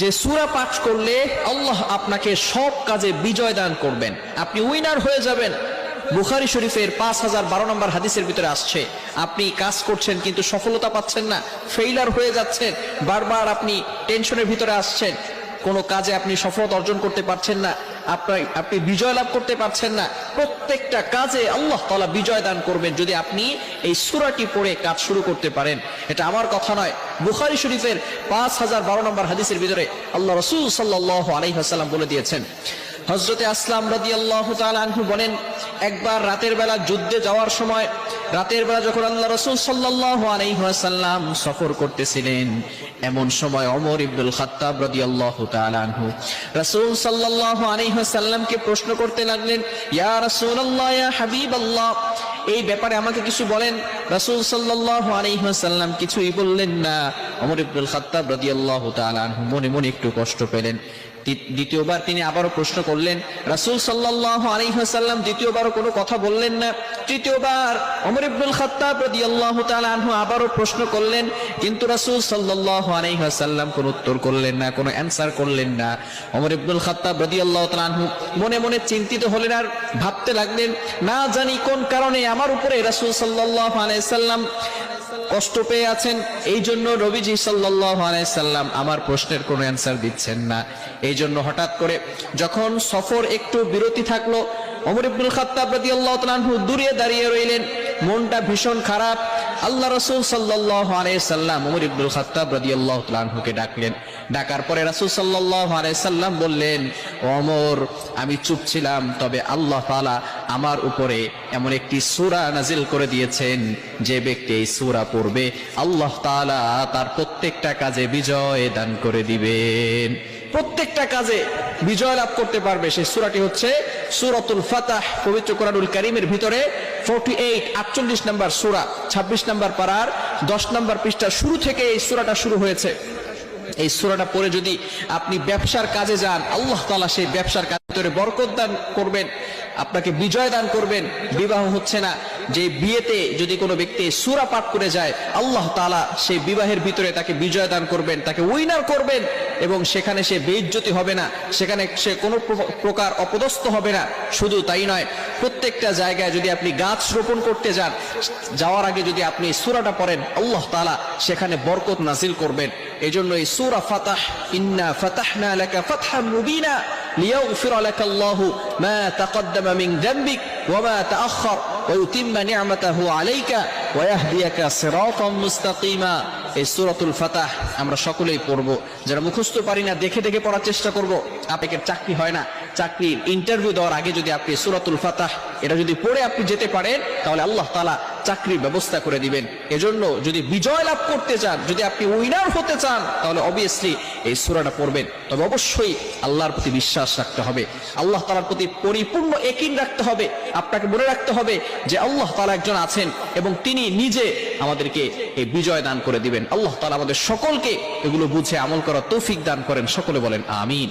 যে সুরা পাঠ করলে আল্লাহ আপনাকে সব কাজে বিজয় দান করবেন। আপনি উইনার হয়ে যাবেন। বুখারি শরীফের পাঁচ হাজার বারো নম্বর হাদিসের ভিতরে আসছে, আপনি কাজ করছেন কিন্তু সফলতা পাচ্ছেন না ফেইলার হয়ে যাচ্ছেন, বারবার আপনি টেনশনের ভিতরে আসছেন, কোনো কাজে আপনি সফলতা অর্জন করতে পারছেন না। আপনার, আপনি বিজয় লাভ করতে পারছেন না। প্রত্যেকটা কাজে আল্লাহ তালা বিজয় দান করবেন যদি আপনি এই সুরাটি পড়ে কাজ শুরু করতে পারেন। এটা আমার কথা নয়। বুখারি শরীফের পাঁচ হাজার বারো নম্বর হাদিসের ভিতরে আল্লাহ রসুল সাল্লাহ আলহিহাসাল্লাম বলে দিয়েছেন হজরতে আসলাম রাদি আল্লাহ বলেন, একবার রাতের বেলা যুদ্ধে যাওয়ার সময় রাতের বেলা যখন আল্লাহ রসুল সাল্লাহ আলাইহাসাল্লাম সফর করতেছিলেন, এমন সময় অমর ইবদুল খাত্তাব রদি আল্লাহ আনহু রসুল সাল্লাহ আলাইহাসাল্লামকে প্রশ্ন করতে লাগলেন, ইয়া রসুল আল্লাহ ইয়া হাবিব আল্লাহ এই ব্যাপারে আমাকে কিছু বলেন? রাসূল আলাইহি কিছুই বললেন না। ওমর ইবনুল খাত্তাব রাদিয়াল্লাহু তাআলা আনহু মনে মনে একটু কষ্ট পেলেন। দ্বিতীয়বার তিনি আবারও প্রশ্ন করলেন, রাসূল সাল্লাল্লাহু আলাইহি দ্বিতীয়বারও কোনো কথা বললেন না? তৃতীয়বার ওমর ইবনুল খাত্তাব রাদিয়াল্লাহু তাআলা আনহু আবারও প্রশ্ন করলেন, কিন্তু রাসূল সাল্লাল্লাহু আলাইহি ওয়াসাল্লাম কোনো উত্তর করলেন না, কোনো অ্যানসার করলেন না। ওমর ইবনুল খাত্তাব রাদিয়াল্লাহু তাআলা আনহু মনে মনে চিন্তিত হলেন আর ভাবতে লাগলেন, না জানি কোন কারণে আমার উপরে রাসুল সাল্লাহ আলাইসাল্লাম কষ্ট পেয়ে আছেন এই জন্য রবিজি সাল্লাহ আলাইসাল্লাম আমার প্রশ্নের কোনো অ্যান্সার দিচ্ছেন না। এই জন্য হঠাৎ করে যখন সফর একটু বিরতি থাকল ওমর ইবনুল খাত্তাব রাদিয়াল্লাহু তাআলা আনহু দূরে দাঁড়িয়ে রইলেন। মনটা ভীষণ খারাপ। আল্লাহ রাসূল সাল্লাল্লাহু আলাইহি সাল্লাম ওমর ইবনুল খাত্তাব রাদিয়াল্লাহু তাআলা আনহুকে ডাকলেন। ডাকার পরে রাসূল সাল্লাল্লাহু আলাইহি সাল্লাম বললেন, ওমর, আমি চুপ ছিলাম, তবে আল্লাহ তাআলা আমার উপরে এমন একটি সুরা নাজিল করে দিয়েছেন, যে ব্যক্তি এই সূরা পড়বে, আল্লাহ তাআলা তার প্রত্যেকটা কাজে বিজয় দান করে দিবেন। প্রত্যেকটা কাজে বিজয় লাভ করতে পারবে। সেই সূরাটি হচ্ছে সূরাতুল ফাতাহ পবিত্র কোরআনুল করিমের ভিতরে 48 48 নাম্বার সুরা 26 নম্বর পাড়ার দশ নম্বর পৃষ্ঠা শুরু থেকে এই সুরাটা শুরু হয়েছে। এই সুরাটা পরে যদি আপনি ব্যবসার কাজে যান, আল্লাহ তালা সেই ব্যবসার কাজে বরকত দান করবেন। আপনাকে বিজয় দান করবেন। বিবাহ হচ্ছে না। যে বিয়েতে যদি কোনো ব্যক্তি সুরা পাঠ করে যায়, আল্লাহ তালা সেই বিবাহের ভিতরে তাকে বিজয় দান করবেন, তাকে উইনার করবেন এবং সেখানে সে বেইজ্জতি হবে না। সেখানে সে কোনো প্র- প্রকার অপদস্থ হবে না। শুধু তাই নয়, প্রত্যেকটা জায়গায় যদি আপনি গাছ রোপণ করতে যান, যাওয়ার আগে যদি আপনি সুরাটা পড়েন, আল্লাহ তালা সেখানে বরকত নাজিল করবেন। এই জন্য এই সূরা ফাতাহ, ইন্না ফাতাহনা লাকা ফাতহাম মুবিনা। মা তাকদ্দামা মিন যামবিক ওয়া মা তাআখার ওয়া ইউতিম্মা নি'মাতাহু আলাইকা ওয়া ইয়াহদিয়াকা সিরাতাম মুস্তাকিমা এই সূরাতুল ফাতাহ আমরা সকলেই পড়ব। যারা মুখস্থ পারি না, দেখে দেখে পড়ার চেষ্টা করব। আপনাকে চাকরি হয় না। চাকরির ইন্টারভিউ দেওয়ার আগে যদি আপনি সূরাতুল ফাতাহ, এটা যদি পড়ে আপনি যেতে পারেন, তাহলে আল্লাহ তাআলা চাকরির ব্যবস্থা করে দিবেন। এজন্য যদি বিজয় লাভ করতে চান, যদি আপনি উইনার হতে চান, তাহলে অবভিয়াসলি এই সূরাটা পড়বেন। তবে অবশ্যই আল্লাহর প্রতি বিশ্বাস রাখতে হবে। আল্লাহ তাআলার প্রতি পরিপূর্ণ একিন রাখতে হবে। আপনাকে মনে রাখতে হবে যে আল্লাহ তাআলা একজন আছেন এবং তিনি নিজে আমাদেরকে এই বিজয় দান করে দিবেন। আল্লাহ তাআলা আমাদের সকলকে এগুলো বুঝে আমল করার তৌফিক দান করেন। সকলে বলেন, আমিন।